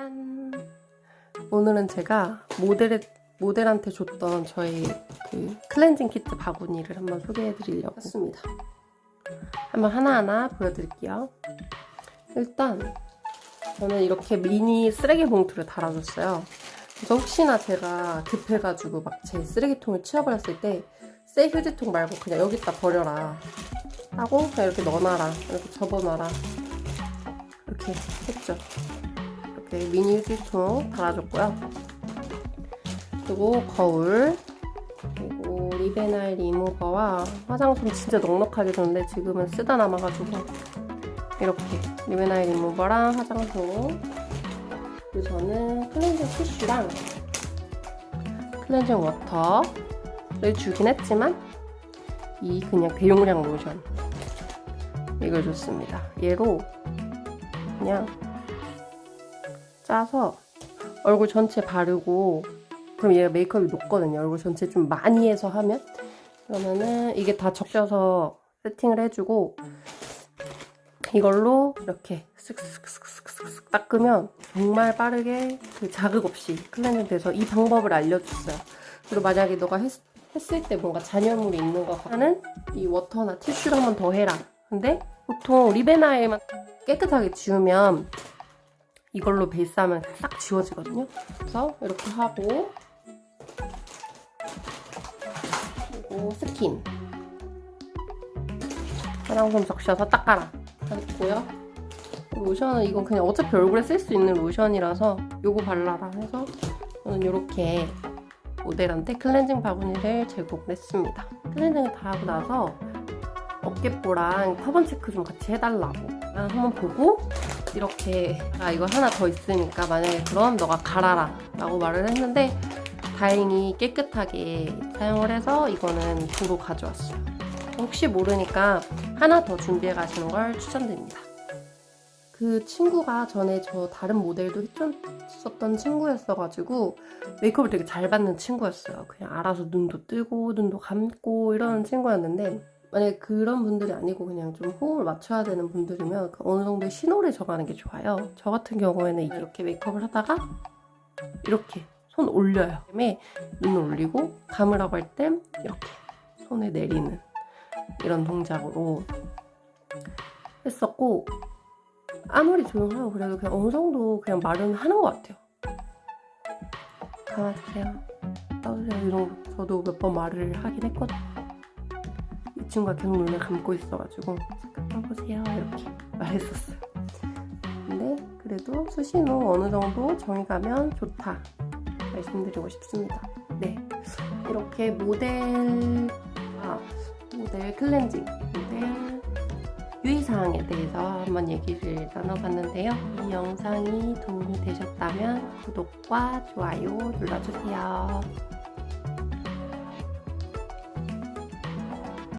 짠! 오늘은 제가 모델에, 모델한테 줬던 저희 그 클렌징 키트 바구니를 한번 소개해 드리려고 했습니다. 한번 하나하나 보여드릴게요. 일단 저는 이렇게 미니 쓰레기 봉투를 달아줬어요. 그래서 혹시나 제가 급해가지고 막 제 쓰레기통을 치워버렸을 때 새 휴지통 말고 그냥 여기다 버려라 하고 그냥 이렇게 넣어놔라 이렇게 접어놔라 이렇게 했죠. 이렇게 미니 휴지통 달아줬고요. 그리고 거울 그리고 리베나일 리무버와 화장솜 진짜 넉넉하게 줬는데 지금은 쓰다 남아가지고 이렇게 리베나일 리무버랑 화장솜 그리고 저는 클렌징 티슈랑 클렌징 워터를 주긴 했지만 이 그냥 대용량 로션 이걸 줬습니다. 얘로 그냥 짜서 얼굴 전체 바르고 그럼 얘가 메이크업이 녹거든요. 얼굴 전체 좀 많이 해서 하면 그러면은 이게 다 적셔서 세팅을 해주고 이걸로 이렇게 쓱쓱쓱쓱쓱 닦으면 정말 빠르게 그 자극 없이 클렌징 돼서 이 방법을 알려줬어요. 그리고 만약에 너가 했, 했을 때 뭔가 잔여물이 있는 거 같으면 이 워터나 티슈를 한번 더 해라. 근데 보통 리베나일만 깨끗하게 지우면 이걸로 베이스하면 싹 지워지거든요. 그래서 이렇게 하고 그리고 스킨 화장솜 적셔서 닦아라 했고요. 로션은 이건 그냥 어차피 얼굴에 쓸 수 있는 로션이라서 요거 발라라 해서 저는 이렇게 모델한테 클렌징 바구니를 제공을 했습니다. 클렌징을 다 하고 나서 어깨뽀랑 커번 체크 좀 같이 해달라고 한번 보고 이렇게 아 이거 하나 더 있으니까 만약에 그럼 너가 갈아라 라고 말을 했는데 다행히 깨끗하게 사용을 해서 이거는 두고 가져왔어요. 혹시 모르니까 하나 더 준비해 가시는 걸 추천드립니다. 그 친구가 전에 저 다른 모델도 해줬었던 친구였어가지고 메이크업을 되게 잘 받는 친구였어요. 그냥 알아서 눈도 뜨고 눈도 감고 이러는 친구였는데 만약에 그런 분들이 아니고 그냥 좀 호흡을 맞춰야 되는 분들이면 그 어느 정도의 신호를 정하는 게 좋아요. 저 같은 경우에는 이렇게 메이크업을 하다가 이렇게 손 올려요. 그다음에 눈 올리고 감으라고 할 땐 이렇게 손을 내리는 이런 동작으로 했었고 아무리 조용하고 그래도 그냥 어느 정도 그냥 말은 하는 것 같아요. 감아주세요. 떠주세요. 이런 거 저도 몇 번 말을 하긴 했거든요. 이 친구가 계속 눈을 감고 있어가지고 잠깐 떠보세요 이렇게 말했었어요. 근데 그래도 수신호 어느 정도 정이 가면 좋다 말씀드리고 싶습니다. 네 이렇게 모델 아 모델 클렌징 모델 유의사항에 대해서 한번 얘기를 나눠봤는데요. 이 영상이 도움이 되셨다면 구독과 좋아요 눌러주세요.